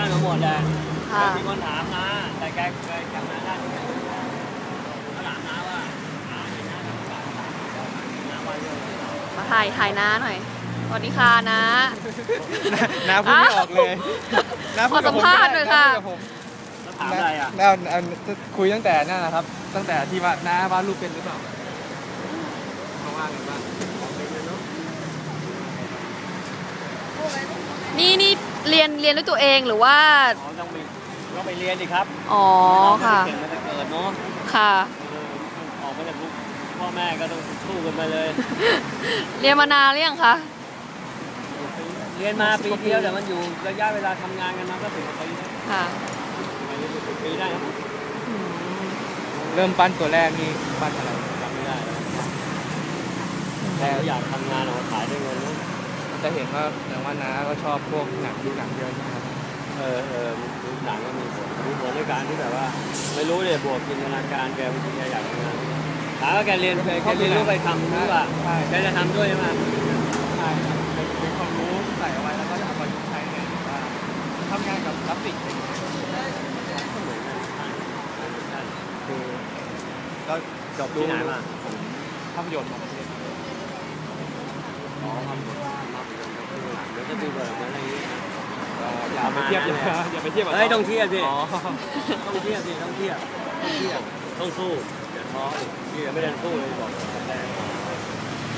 ปั้นมาหมดเลยค่ะ มีคนถามนะแต่แกเคยจำได้ที่แกเขาถามนะว่าน้าเห็นน้าทำการน้าวันเดียวมาถ่ายถ่ายน้าหน่อยสวัสดีค่ะน้าน้าพูดไม่ออกเลยน้าพูดกับผมขอสัมภาษณ์หน่อยค่ะ น้าพูดกับผมแล้วถามอะไรอะน้าน้าคุยตั้งแต่นั่นแหละครับ ตั้งแต่ที่ว่าน้าวาดรูปเป็นหรือเปล่าเขาว่าไงบ้างนี่นี่ เรียนเรียนด้วยตัวเองหรือว่า อ๋อต้องไปต้องไปเรียนดิครับอ๋อค่ะเก่งมาแต่เกิดเนาะค่ะ เออออกมาจากคุกพ่อแม่ก็ต้องสู้กันไปเลย เรียนมานานหรือยังคะ เรียนมาปีเดียวแต่มันอยู่ระยะเวลาทำงานกันมาก็สิบกว่าปีแล้วค่ะไม่รู้สิบปีได้ครับอืมเริ่มปั้นตัวแรกนี่ปั้นอะไรจำไม่ได้แล้วแต่อยากทำงานออกมาขายได้เงินนะ จะเห็นว่าอย่างว่าน้าก็ชอบพวกหนังดูหนังเยอะใช่ไหมครับเออเออดูหนังก็มีผลมีผลในการที่แบบว่า ไม่รู้เลยบวกจินตนาการแกบางทีแกอยากทำงานถามว่าแกเรียนแกเรียนรู้ไปทำหรือเปล่าใช่แกจะทำด้วยใช่ไหมใช่ครับเป็นเป็นความรู้ใส่เอาไว้แล้วก็เอาไปใช้ในแบบว่าทำงานกับกราฟิกอะไรอย่างเงี้ยคือก็จบที่ไหนมาภาพยนตร์มาประเทศอ๋ อทำเดี๋ยวจะดูแบบอะไรอย่างเงี้ยอย่าไปเทียบอย่าอย่าไปเทียบกับเฮ้ยต้องเทียบสิอ๋อต้องเทียบสิต้องเทียบต้องเทียบต้องสู้อย่าท้อนี่ยังไม่ได้สู้เลยบอก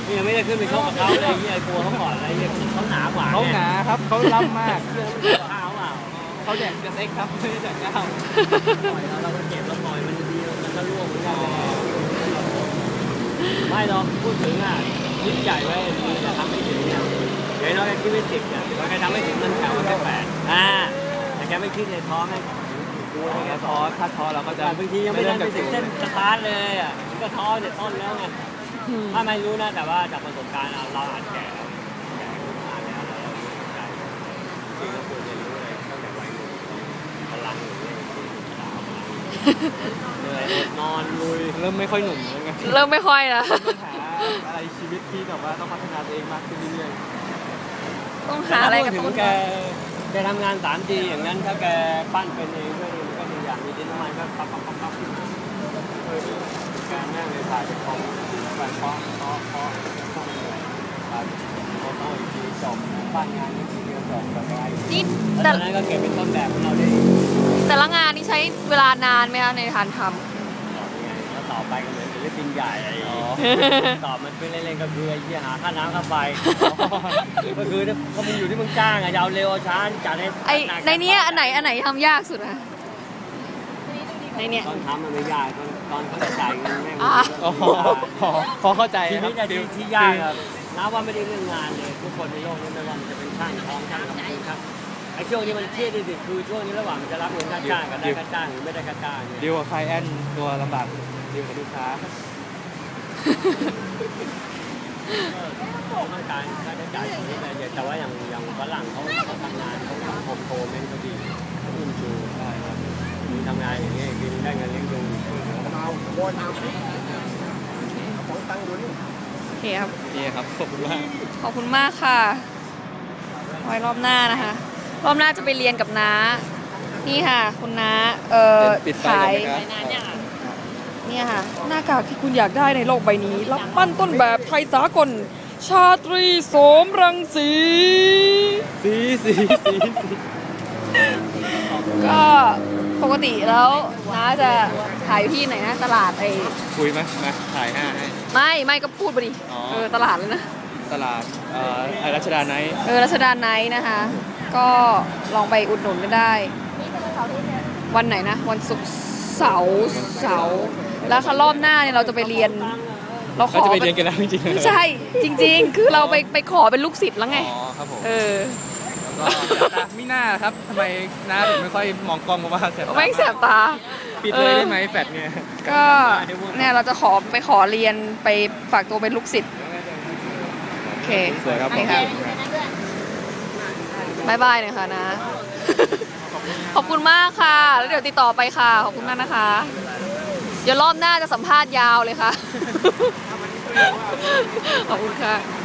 นี่ยังไม่ได้ขึ้นไปชกกับเขาเลยที่ไอ้กลัวเขาก่อนอะไรเนี่ยเขาหนากว่าเขาหนาครับเขาล้ำมากข้าวเปล่าเขาแดกจะเล็กครับไม่ได้แดกก้าวปล่อยแล้วเราก็เก็บแล้วปล่อยมันจะดีมันก็ร่วงเหมือนกันไม่หรอกพูดถึงอะยิ่งใหญ่ไว้ดีจะทำไม่ถึง เนี่ยเดี๋ยวน้อยแกคิดไม่ติดเนี่ยเราแกทำไม่ถึงมันแถวแค่แปดอ่าแต่แกไม่คิดในท้องให้กลัวให้แกถ้าท้ท้ออถ้าท้อเราก็จะแต่บางทียังไม่ได้ไปถึงศูเส้นย์สตาร์ทเลยอะมันก็ท้อเนี่ยต้นแล้วไงอืมถ้าไม่รู้นะแต่ว่าจากประสบการณ์เราเราอาจแก่แล้วแก่มากแล้วเราเข้าใจจริงๆเราควรจะรู้อะไรตั้งแต่วัยรุ่นพลังอยู่เนี่ยสาวพลังเหนื่อยอดนอนลุยเริ่มไม่ค่อยหนุ่มแล้วไงเริ่มไม่ค่อยละต้องหาอะไรชีวิตที่แบบว่าต้องพัฒนาตัวเองมากขึ้นเรื่อย ต้องหาอะไรกับถึต้งนแกแกทำงานสามดีอย่างนั้นถ้าแกปั้นเป็นเองก็ดีก็ดีอย่างมีดินน้ำมันก็ปั๊บปั๊บปั๊บปั๊บเออแกนั่งเลยถ่ายเป็นของไปเคาะเคาะเคาะเคาะเหนื่อยครับพอต้องอีกทีจบปั้นงานนี้ทีเดียวจบกับอะไรนี่แล้แต่วตอนนั้นก็เก็บเป็นต้นแบบของเราได้แต่ละงานนี่ใช้เวลานานไหมคะในการทต่อไงแล้ว ต่อไปก็เหมือนศิลปินใหญ่ไอ้ๆอ๋อตอบมันเป็นเล่นๆก็คือไอ้ที่หาค่าน้ำค่าไฟก็คือก็มันอยู่ที่มึงจ้างอะจะเอาเร็วเอาช้าจัดให้ำไอในเนี้ยอันไหนอันไหนทำยากสุดอะในเนี้ยตอนทำมันไม่ยากตอนตอนเขาจะจ่ายเงินแม่งอะอ๋อพอพอเข้าใจชีครัวิบตอะฟิที่ลที่ยากอะนับว่าไม่ได้เรื่องงานเลยทุกคนในโลกนี้ไม่ว่ามันจะเป็นช่างทองช่างทำปูนครับไอ้ช่วงนี้มันเครียดที่สุดคือช่วงนี้ระหว่างมันจะรับเงินค่าจ้างกับได้ค่าจ้างหรือไม่ได้ค่าจ้างเนี่ยดีลกับไคลแอนตัวลำบาก ดีลกับลูกค้าเขาต้องการค่าใช้จ่ายตรงนี้เลยแต่ว่าอย่างอย่างฝรั่งเขาเขาทำงานเขาทำโฮมโปรเมนต์เขาดีเขาอินจูใช่ครับมีทำงานอย่างเงี้ยกินได้เงินเลี้ยงดูโอเคครับนี่ครับขอบคุณมากขอบคุณมากค่ะไว้รอบหน้านะคะ รอบหน้าจะไปเรียนกับน้า นี่ค่ะ คุณน้า เอ่อปิดไฟขาย เนี่ยค่ะ หน้ากากที่คุณอยากได้ในโลกใบนี้ รับปั้นต้นแบบไทยสากล ชาตรีโสมรังสี สีสีสีก็ปกติแล้วน้าจะขายอยู่ที่ไหนนะตลาดไอ้คุยไหมมาถ่ายห้าให้ ไม่ไม่ก็พูดไปดิอ๋อ เออตลาดเลยนะ ตลาดเอ่อไอรัชดาไนท์เออรัชดาไนท์นะคะ ก็ลองไปอุดหนุนกันได้ วันไหนนะ วันศุกร์เสาร์เสาร์ แล้วค่ะรอบหน้าเนี่ยเราจะไปเรียน เราขเราอจะไปเรียนกันแล้วจริงๆไม่ใช่ จริง ๆ คือเราไปไปขอเป็นลูกศิษย์แล้วไง อ๋อครับผมเออ ก็ไม่น่าครับทำไมหน้าถึงไม่ค่อยมองกล้องเพราะว่าแสบตาแม่งแสบตา ปิดเลยได้ไหมแฟดเนี่ย ก็เนี่ยเราจะขอไปขอเรียนไปฝากตัวเป็นลูกศิษย์โอเคสวยครับโอเคครับบายบายหน่อยค่ะนะ ขอบคุณมากค่ะ แล้วเดี๋ยวติดต่อไปค่ะ ขอบคุณมากนะคะ เดี๋ยวรอบหน้าจะสัมภาษณ์ยาวเลยค่ะ ขอบคุณค่ะ